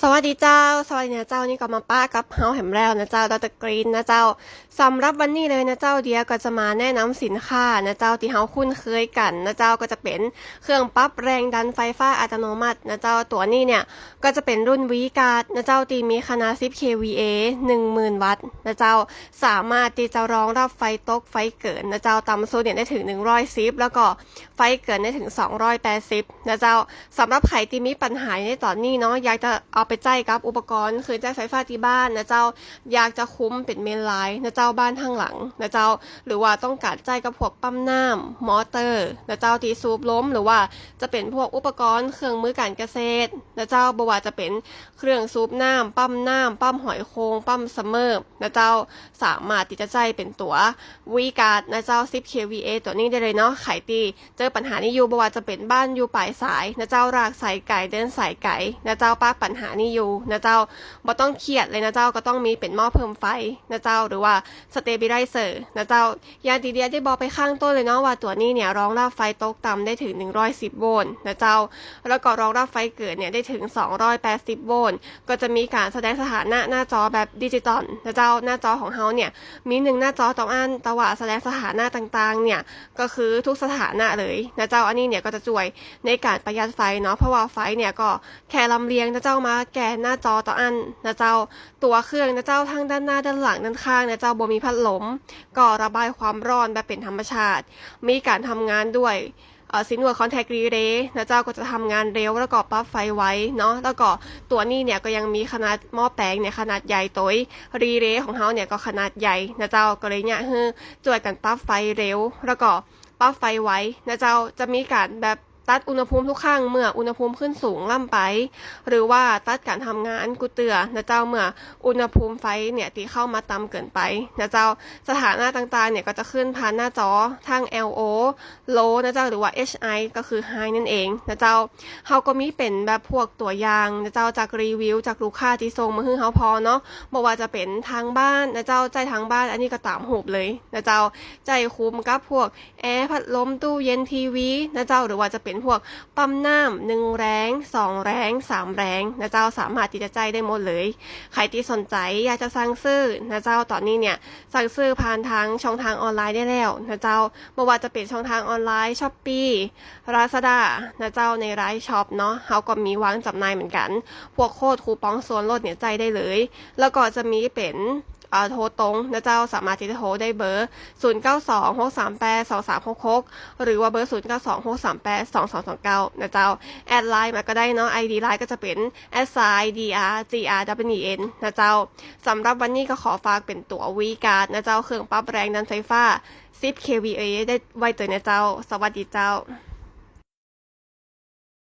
สวัสดีเจ้า สวัสดีนะเจ้านี่ก็มาป้ากับเฮาแหมแล้วนะเจ้าดรกรีนนะเจ้าสำหรับวันนี้เลยนะเจ้าเดียก็จะมาแนะนำสินค้านะเจ้าที่เฮาคุ้นเคยกันนะเจ้าก็จะเป็นเครื่องปรับแรงดันไฟฟ้าอัตโนมัตินะเจ้าตัวนี้เนี่ยก็จะเป็นรุ่นวีการ์ดนะเจ้าที่มีขนาด 10 kVA 10,000 วัตต์นะเจ้าสามารถที่จะรองรับไฟตกไฟเกินนะเจ้าต่ำสุดเนี่ยได้ถึง100ซิฟแล้วก็ไฟเกินได้ถึง 280นะเจ้าสำหรับใครที่มีปัญหาในตอนนี้เนาะอยากจะเอาไปใจกับอุปกรณ์คือใจไฟฟ้าที่บ้านนะเจ้าอยากจะคุ้มเป็นเมนไลน์นะเจ้าบ้านทางหลังนะเจ้าหรือว่าต้องการใจกับพวกปั๊มน้ำมอเตอร์นะเจ้าที่สูบล้ม หรือว่าจะเป็นพวกอุปกรณ์เครื่องมือการเกษตรนะเจ้าบว่าจะเป็นเครื่องสูบน้ำปั๊มน้ำปั๊มหอยโคงปั๊มซัมเมอร์นะเจ้าสามารถที่จะใจเป็นตัววีการ์ดนะเจ้า 10 kVA ตัวนี้ได้เลยเนาะไขตีเจอปัญหานี้อยู่บว่าจะเป็นบ้านอยู่ปลายสายนะเจ้ารากสายไก่เดินสายไก่นะเจ้าป้าปัญหานี้อยู่นะเจ้าบ่ต้องเครียดเลยนะเจ้าก็ต้องมีเป็นหม้อเพิ่มไฟนะเจ้าหรือว่าสเตเบลไลเซอร์นะเจ้ายางทีเดียได้บอกไปข้างต้นเลยเนาะว่าตัวนี้เนี่ยรองรับไฟตกต่ำได้ถึง 110 โวลต์นะเจ้า แล้วก็รองรับไฟเกิดเนี่ยได้ถึง 280 โวลต์ก็จะมีการแสดงสถานะหน้าจอแบบดิจิตอลนะเจ้าหน้าจอของเขาเนี่ยมีหนึ่งหน้าจอต่ออันตว่าแสดงสถานะต่างๆเนี่ยก็คือทุกสถานะเลยนะเจ้าอันนี้เนี่ยก็จะช่วยในการประหยัดไฟเนาะเพราะว่าไฟเนี่ยก็แค่ลำเลียงนะเจ้ามาแก่หน้าจอต่ออันนะเจ้า ตัวเครื่องนะเจ้าทั้งด้านหน้าด้านหลังด้านข้างนะเจ้าบ่มีพัดลมก็ระบายความร้อนแบบเป็นธรรมชาติ มีการทำงานด้วยสินวอร์คอนแทครีเลย์นะเจ้าก็จะทำงานเร็วแล้วก็ปั๊บไฟไว้เนาะแล้วก็ตัวนี้เนี่ยก็ยังมีขนาดหม้อแปลงเนี่ยขนาดใหญ่ตัวรีเลย์ของเขาเนี่ยก็ขนาดใหญ่นะเจ้าก็เลยเนี่ยคือช่วยกันปั๊บไฟเร็ว แล้วก็ปั๊บไฟไว้นะเจ้าจะมีการแบบ ตัดอุณหภูมิทุกครั้งเมื่ออุณหภูมิขึ้นสูงล่ำไป หรือว่าตัดการทำงานกูเตือนะเจ้าเมื่ออุณหภูมิไฟเนี่ยตีเข้ามาต่ำเกินไปนะเจ้าสถานะต่างๆเนี่ยก็จะขึ้นผ่านหน้าจอทาง LO low นะเจ้าหรือว่า HI ก็คือ high นั่นเองนะเจ้าเฮาก็มีเป็นแบบพวกตัวอย่างนะเจ้าจากรีวิว จากลูกค้าที่ส่งมาให้เฮาพอเนาะบอกว่าจะเป็นทางบ้านนะเจ้าใจทางบ้าน อันนี้ก็ตามหูบเลยนะเจ้าใจคุ้มกับพวกแอร์พัดลมตู้เย็นทีวีนะเจ้าหรือว่าจะเป็นพวกปั๊มน้ำหนึ่งแรงสองแรงสามแรงนะเจ้าสามารถที่จะใจได้หมดเลย ใครที่สนใจอยากจะสั่งซื้อนะเจ้าตอนนี้เนี่ยสั่งซื้อผ่านทางช่องทางออนไลน์ได้แล้วนะเจ้าไม่ว่าจะเป็นช่องทางออนไลน์ช้อปปี้ลาซาด้านะเจ้าในร้านช็อปเนาะเขาก็มีวางจำหน่ายเหมือนกัน พวกโคดคูปองส่วนลดเนี่ยใจได้เลย แล้วก็จะมีเป็น โทรตรงนะเจ้าสามารถที่จะโทรได้เบอร์ 0 9 2 6 3 8 2 3 6 6 หรือว่าเบอร์ 0 9 2 6 3 8 2 2 2 9นะเจ้า แอดไลน์มาก็ได้เนาะ ID ไลน์ก็จะเป็น s i d r g r w n นะเจ้าสำหรับวันนี้ก็ขอฝากเป็นตัววีการ์ดนะเจ้าเครื่องปรับแรงดันไฟฟ้า10 kVA ได้ไว้ตัวนะเจ้า สวัสดีเจ้า